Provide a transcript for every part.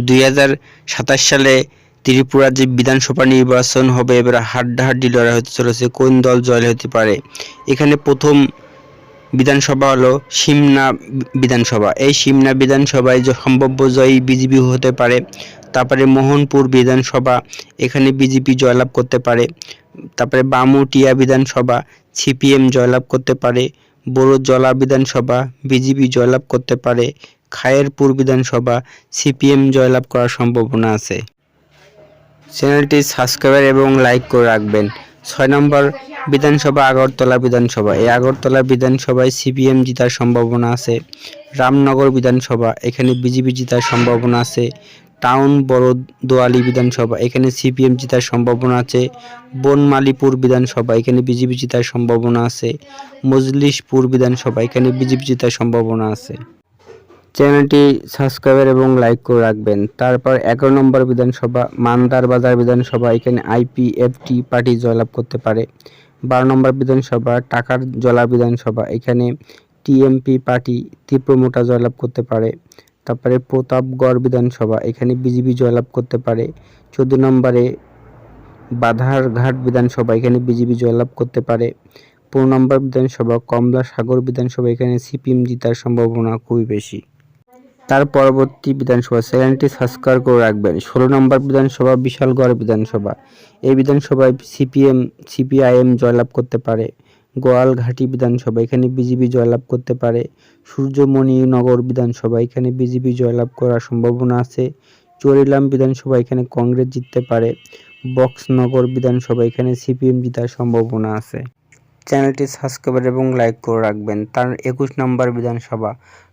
দুই হাজার সাতাশ সালে ত্রিপুরার যে বিধানসভা নির্বাচন হবে, এবার হাড্ডাহাড্ডি লড়াই হতে চলেছে, কোন দল জয় হতে পারে? এখানে প্রথম বিধানসভা হলো সিমনা বিধানসভা। এই সিমনা বিধানসভায় যে, সম্ভাব্য জয়ী বিজেপি হতে পারে, তারপরে মোহনপুর বিধানসভা, এখানে বিজেপি জয়লাভ করতে পারে, তারপরে বামুটিয়া বিধানসভা, সিপিএম জয়লাভ করতে পারে, বড়জলা বিধানসভা, বিজেপি জয়লাভ করতে পারে খায়েরপুর বিধানসভা সিপিএম জয়লাভ করার সম্ভাবনা আছে। চ্যানেলটি সাবস্ক্রাইব এবং লাইক করে রাখবেন। ছয় নম্বর, বিধানসভা আগরতলা বিধানসভা। এই আগরতলা বিধানসভায় সিপিএম জেতার সম্ভাবনা আছে। রামনগর বিধানসভা, এখানে বিজেপি জেতার সম্ভাবনা আছে। টাউন বড়দোয়ালি বিধানসভা, এখানে সিপিএম জেতার সম্ভাবনা আছে। বনমালীপুর বিধানসভা, এখানে বিজেপি জেতার সম্ভাবনা আছে। মজলিশপুর বিধানসভা, এখানে বিজেপি জেতার সম্ভাবনা আছে। চ্যানেলটি সাবস্ক্রাইব এবং লাইক করে রাখবেন। তারপর এগারো নম্বর বিধানসভা, মান্দার বাজার বিধানসভা, এখানে আইপিএফটি পার্টি জয়লাভ করতে পারে। বারো নম্বর বিধানসভা, টাকার জলা বিধানসভা, এখানে টিএমপি পার্টি তীব্রমোটা জয়লাভ করতে পারে। তারপরে প্রতাপগড় বিধানসভা, এখানে বিজেপি জয়লাভ করতে পারে। চোদ্দ নম্বরে বাধারঘাট বিধানসভা, এখানে বিজেপি জয়লাভ করতে পারে। পনেরো নম্বর বিধানসভা কমলা সাগর বিধানসভা, এখানে সিপিএম জিতার সম্ভাবনা খুবই বেশি। তার পরবর্তী বিধানসভা চ্যানেলটি সাবস্ক্রাইব করে রাখবেন। ষোলো নম্বর বিধানসভা, বিশালগড় বিধানসভা। এই বিধানসভায় সিপিএম, সিপিআইএম জয়লাভ করতে পারে। গোয়ালঘাটি বিধানসভা, এখানে বিজেপি জয়লাভ করতে পারে। সূর্যমণি নগর বিধানসভা, এখানে বিজেপি জয়লাভ করার সম্ভাবনা আছে। চরিলাম বিধানসভা, এখানে কংগ্রেস জিততে পারে। বক্সনগর বিধানসভা, এখানে সিপিএম জিতার সম্ভাবনা আছে। চ্যানেলটি সাবস্ক্রাইব এবং লাইক করে রাখবেন। তার একুশ নম্বর বিধানসভা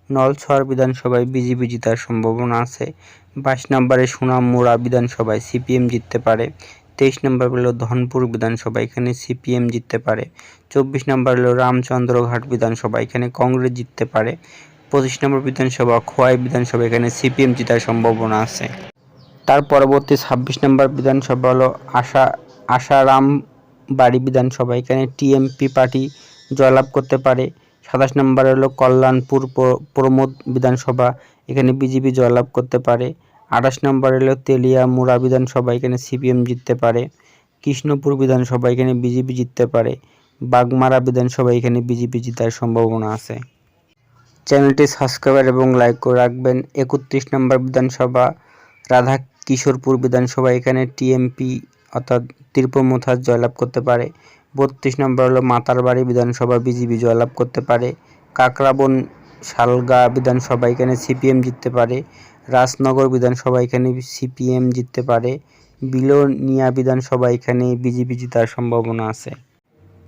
নলছড় বিধানসভায় বিজেপি জেতার সম্ভাবনা আছে। বাইশ নম্বরে সোনামুড়া বিধানসভায় সিপিএম জিততে পারে। তেইশ নম্বর হলো ধনপুর বিধানসভা, এখানে সিপিএম জিততে পারে। চব্বিশ নম্বর হলো রামচন্দ্রঘাট বিধানসভা, এখানে কংগ্রেস জিততে পারে। পঁচিশ নম্বর বিধানসভা, খোয়াই বিধানসভা, এখানে সিপিএম জেতার সম্ভাবনা আছে। তার পরবর্তী ছাব্বিশ নম্বর বিধানসভা হলো আশা আশারাম বাড়ি বিধানসভা, এখানে টিএমপি পার্টি জয়লাভ করতে পারে। সাতাশ নম্বর হলো কল্যাণপুর প্রমোদ বিধানসভা। এখানে বিজেপি জয়লাভ করতে পারে। আঠাশ নম্বর হলো তেলিয়া মুড়া বিধানসভা, এখানে সিপিএম জিততে পারে। কৃষ্ণপুর বিধানসভা, এখানে বিজেপি জিততে পারে। বাগমারা বিধানসভা, এখানে বিজেপি জিতার সম্ভাবনা আছে। চ্যানেলটি সাবস্ক্রাইব এবং লাইক করে রাখবেন। একত্রিশ নম্বর বিধানসভা রাধা কিশোরপুর বিধানসভা, এখানে টিএমপি অর্থাৎ তীর্পমথার জয়লাভ করতে পারে। বত্রিশ নম্বর হলো মাতারবাড়ি বিধানসভা বিজেপি জয়লাভ করতে পারে। কাকরাবন শালগা বিধানসভা এখানে সিপিএম জিততে পারে। রাজনগর বিধানসভা এখানে সিপিএম জিততে পারে। বিলোনিয়া বিধানসভা এখানে বিজেপি জেতার সম্ভাবনা আছে।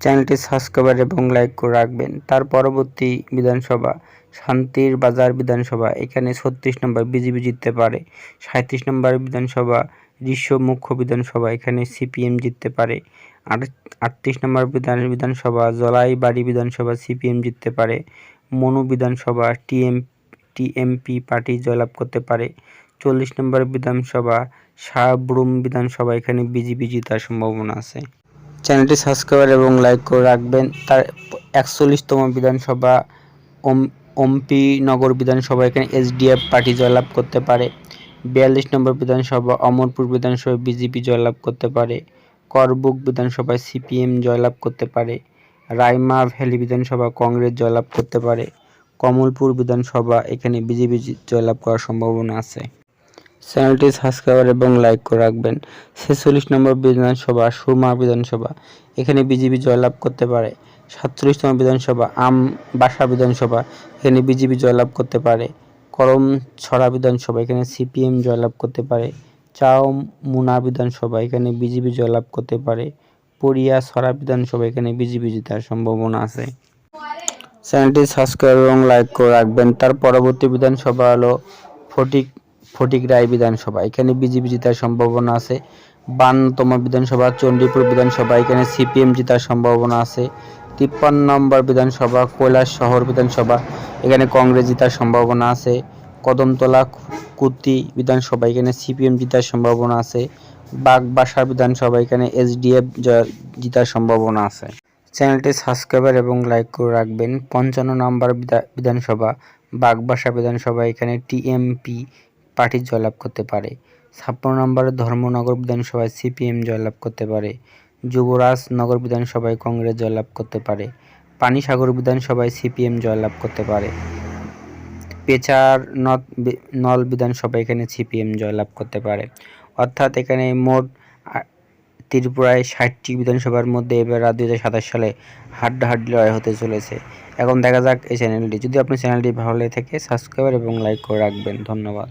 চ্যানেলটি সাবস্ক্রাইব এবং লাইক করে রাখবেন। তার পরবর্তী বিধানসভা শান্তির বাজার বিধানসভা এখানে ছত্রিশ নম্বর বিজেপি জিততে পারে। সাঁত্রিশ নম্বর বিধানসভা ঋষ্য মুখ্য বিধানসভা। এখানে সিপিএম জিততে পারে। আটত্রিশ নম্বর বিধান বিধানসভা, জলাইবাড়ি বিধানসভা সিপিএম জিততে পারে। মনু বিধানসভা, টিএম, টিএমপি পার্টি জয়লাভ করতে পারে। চল্লিশ নম্বর বিধানসভা শাহব্রুম বিধানসভা, এখানে বিজেপি জেতার সম্ভাবনা আছে। চ্যানেলটি সাবস্ক্রাইব এবং লাইক করে রাখবেন। তার একচল্লিশতম বিধানসভা, ওম, ওমপি নগর বিধানসভা, এখানে এসডিএফ পার্টি জয়লাভ করতে পারে। বিয়াল্লিশ নম্বর বিধানসভা, অমরপুর বিধানসভায় বিজেপি জয়লাভ করতে পারে, করবুক বিধানসভায় সিপিএম জয়লাভ করতে পারে রাইমা ভ্যালি বিধানসভা কংগ্রেস জয়লাভ করতে পারে, কমলপুর বিধানসভা এখানে বিজেপি জয়লাভ করার সম্ভাবনা আছে। চ্যানেলটি সাবস্ক্রাইব এবং লাইক করে রাখবেন। ছেচল্লিশ নম্বর বিধানসভা সুরমা বিধানসভা, এখানে বিজেপি জয়লাভ করতে পারে সাতচল্লিশতম বিধানসভা, আম, বাসা বিধানসভা, এখানে বিজেপি জয়লাভ করতে পারে করম ছড়া বিধানসভা, এখানে সিপিএম জয়লাভ করতে পারে। চাও মুনা বিধানসভা, এখানে বিজেপি জয়লাভ করতে পারে। পরিয়া ছড়া বিধানসভা, এখানে বিজেপি জেতার সম্ভাবনা আছে। চ্যানেলটি সাবস্ক্রাইব এবং লাইক করে রাখবেন। তার পরবর্তী বিধানসভা হলো ফটিক ফটিক রায় বিধানসভা, এখানে বিজেপি জেতার সম্ভাবনা আছে। বান্নতম বিধানসভা, চণ্ডীপুর বিধানসভা, এখানে সিপিএম জেতার সম্ভাবনা আছে। তিপ্পান্ন নম্বর বিধানসভা, কৈলাস শহর বিধানসভা। এখানে কংগ্রেস জিতার সম্ভাবনা আছে। কদমতলা, কুতি বিধানসভা, এখানে সিপিএম জিতার সম্ভাবনা আছে। বাগবাসা বিধানসভা, এখানে এসডিএফ জিতার সম্ভাবনা আছে। চ্যানেলটি সাবস্ক্রাইবার এবং লাইক করে রাখবেন। পঞ্চান্ন নম্বর বিধা- বিধানসভা, বাগবাসা বিধানসভা, এখানে টিএমপি পার্টি জয়লাভ করতে পারে। ছাপ্পান্ন নম্বরে ধর্মনগর বিধানসভায় সিপিএম জয়লাভ করতে পারে। যুবরাজ নগর বিধানসভায় কংগ্রেস জয়লাভ করতে পারে। পানিসাগর বিধানসভায় সিপিএম জয়লাভ করতে পারে। পেচার নদ নল বিধানসভায় এখানে সিপিএম জয়লাভ করতে পারে। অর্থাৎ এখানে মোট ত্রিপুরায় ষাটটি বিধানসভার মধ্যে এবার দুই হাজার সাতাশ সালে হাড্ডাহাড্ডি লড়াই হতে চলেছে। এখন দেখা যাক এই চ্যানেলটি যদি আপনার চ্যানেলটি ভালো লেগে থাকে সাবস্ক্রাইব এবং লাইক করে রাখবেন। ধন্যবাদ।